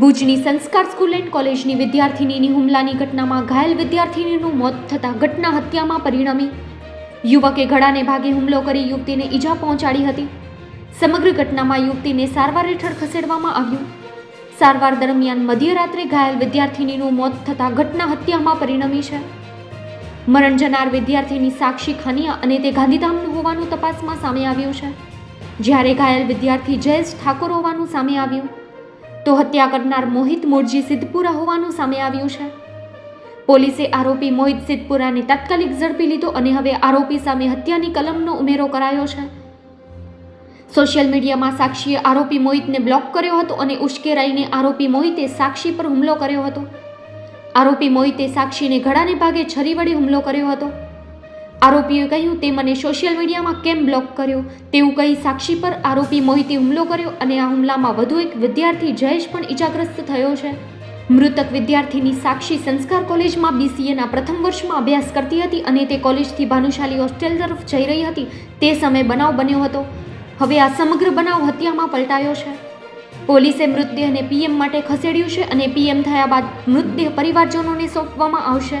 ભુજની સંસ્કાર school and કોલેજની વિદ્યાર્થિનીની હુમલાની ઘટનામાં ઘાયલ વિદ્યાર્થિનીનું મોત થતાં ઘટના હત્યામાં પરિણમી. યુવકે ઘડાને ભાગે હુમલો કરી યુવતીને ઈજા પહોંચાડી હતી. સમગ્ર ઘટનામાં યુવતીને સારવાર હેઠળ ખસેડવામાં આવ્યું. સારવાર દરમિયાન મધ્યરાત્રે ઘાયલ વિદ્યાર્થિનીનું મોત થતાં ઘટના હત્યામાં પરિણમી છે. મરણ જનાર વિદ્યાર્થીની સાક્ષી ખાનિયા અને તે ગાંધીધામનું હોવાનું તપાસમાં સામે આવ્યું છે. જ્યારે ઘાયલ વિદ્યાર્થી જયેશ ઠાકોર હોવાનું સામે આવ્યું. તો હત્યા કરનાર મોહિત મોરજી સિદ્ધપુરા હોવાનું સામે આવ્યું છે. પોલીસે આરોપી મોહિત સિદ્ધપુરાને તાત્કાલિક ઝડપી લીધો અને હવે આરોપી સામે હત્યાની કલમનો ઉમેરો કરાયો છે. સોશિયલ મીડિયામાં સાક્ષીએ આરોપી મોહિતને બ્લોક કર્યો હતો અને ઉશ્કેરાઈને આરોપી મોહિતે સાક્ષી પર હુમલો કર્યો હતો. આરોપી મોહિતે સાક્ષીને ઘડાને ભાગે છરી વડે હુમલો કર્યો હતો. આરોપીએ કહ્યું, તે મને સોશિયલ મીડિયામાં કેમ બ્લોક કર્યો? તેવું કહી સાક્ષી પર આરોપી મોહિતે હુમલો કર્યો અને આ હુમલામાં વધુ એક વિદ્યાર્થી જયેશ પણ ઈજાગ્રસ્ત થયો છે. મૃતક વિદ્યાર્થીની સાક્ષી સંસ્કાર કોલેજમાં બીસીએના પ્રથમ વર્ષમાં અભ્યાસ કરતી હતી અને તે કોલેજથી ભાનુશાલી હોસ્ટેલ તરફ જઈ રહી હતી. તે સમયે બનાવ બન્યો હતો. હવે આ સમગ્ર બનાવ હત્યામાં પલટાયો છે. પોલીસે મૃતદેહને પીએમ માટે ખસેડ્યું છે અને પીએમ થયા બાદ મૃતદેહ પરિવારજનોને સોંપવામાં આવશે.